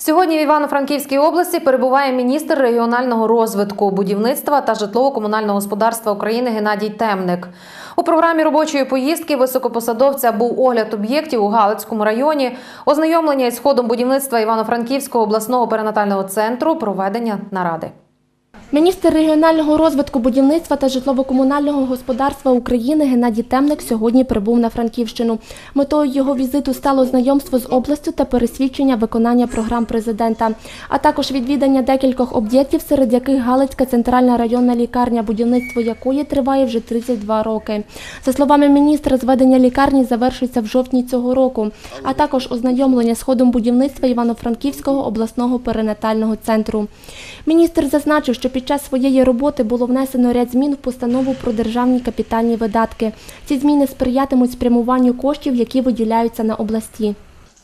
Сьогодні в Івано-Франківській області перебуває міністр регіонального розвитку, будівництва та житлово-комунального господарства України Геннадій Темник. У програмі робочої поїздки високопосадовця був огляд об'єктів у Галицькому районі, ознайомлення із ходом будівництва Івано-Франківського обласного перинатального центру, проведення наради. Міністр регіонального розвитку будівництва та житлово-комунального господарства України Геннадій Темник сьогодні прибув на Франківщину. Метою його візиту стало знайомство з областю та пересвідчення виконання програм президента, а також відвідання декількох об'єктів, серед яких Галицька центральна районна лікарня, будівництво якої триває вже 32 роки. За словами міністра, зведення лікарні завершиться в жовтні цього року, а також ознайомлення з ходом будівництва Івано-Франківського обласного перинатального центру. Міністр зазначив, що під час своєї роботи було внесено ряд змін в постанову про державні капітальні видатки. Ці зміни сприятимуть спрямуванню коштів, які виділяються на області.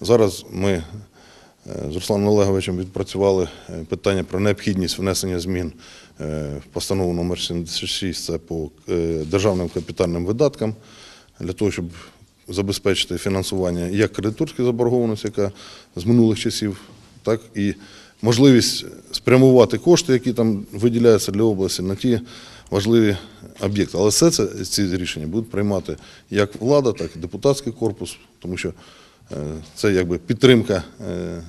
Зараз ми е, з Русланом Олеговичем відпрацювали е, питання про необхідність внесення змін е, в постанову номер 76 це по державним капітальним видаткам для того, щоб забезпечити фінансування як кредиторської заборгованості, яка з минулих часів, так і можливість спрямувати кошти, які там виділяються для області, на ті важливі об'єкти. Але все це ці рішення будуть приймати як влада, так і депутатський корпус, тому що Е, Це якби підтримка е,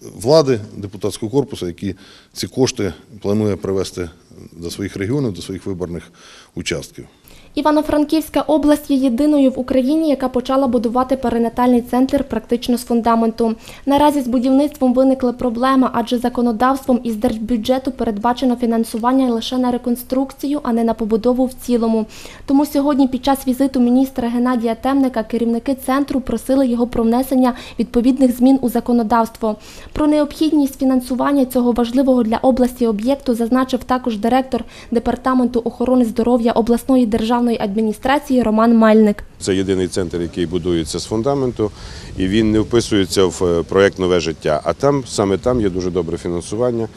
влади, депутатського корпусу, які ці кошти планує привести до своїх регіонів, до своїх виборних участків. Івано-Франківська область є єдиною в Україні, яка почала будувати перинатальний центр практично з фундаменту. Наразі з будівництвом виникли проблеми, адже законодавством із держбюджету передбачено фінансування лише на реконструкцію, а не на побудову в цілому. Тому сьогодні під час візиту міністра Геннадія Темника керівники центру просили його про внесення відповідних змін у законодавство. Про необхідність фінансування цього важливого для області об'єкту зазначив також директор департаменту охорони здоров'я обласної державної адміністрації Роман Мальник. Це єдиний центр, який будується з фундаменту, і він не вписується в е, проект Нове життя. А там саме там є дуже добре фінансування,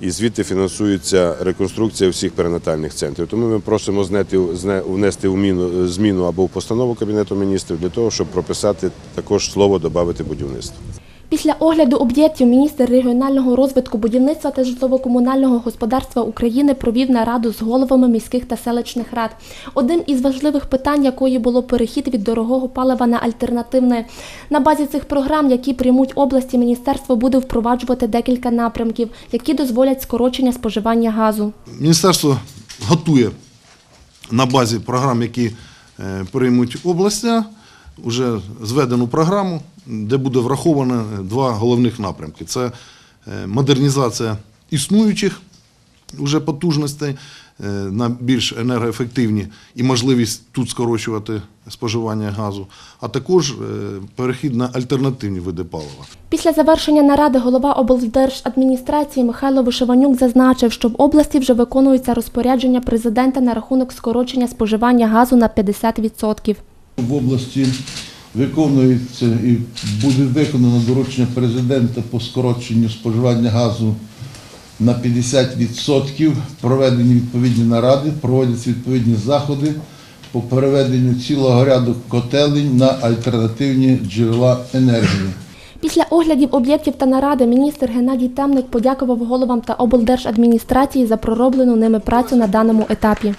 і звідти фінансується реконструкція всіх перинатальних центрів. Тому ми просимо знести, зне- внести в зміну або в постанову Кабінету міністрів для того, щоб прописати також слово додати будівництво. Після огляду об'єктів міністр регіонального розвитку будівництва та житлово-комунального господарства України провів нараду з головами міських та селищних рад. Одним із важливих питань, якої було перехід від дорогого палива на альтернативне. На базі цих програм, які приймуть області, міністерство буде впроваджувати декілька напрямків, які дозволять скорочення споживання газу. Міністерство готує на базі програм, які е, приймуть області, вже зведену програму, де буде враховано два головних напрямки: це е, модернізація існуючих уже потужностей е, на більш енергоефективні і можливість тут скорочувати споживання газу, а також е, перехід на альтернативні види палива. Після завершення наради голова облдержадміністрації Михайло Вишиванюк зазначив, що в області вже виконується розпорядження президента на рахунок скорочення споживання газу на 50%. В області виконується і буде виконано доручення президента по скороченню споживання газу на 50%. Проведені відповідні наради, проводяться відповідні заходи по переведенню цілого ряду котелень на альтернативні джерела енергії. Після оглядів об'єктів та наради міністр Геннадій Темник подякував головам та облдержадміністрації за пророблену ними працю на даному етапі.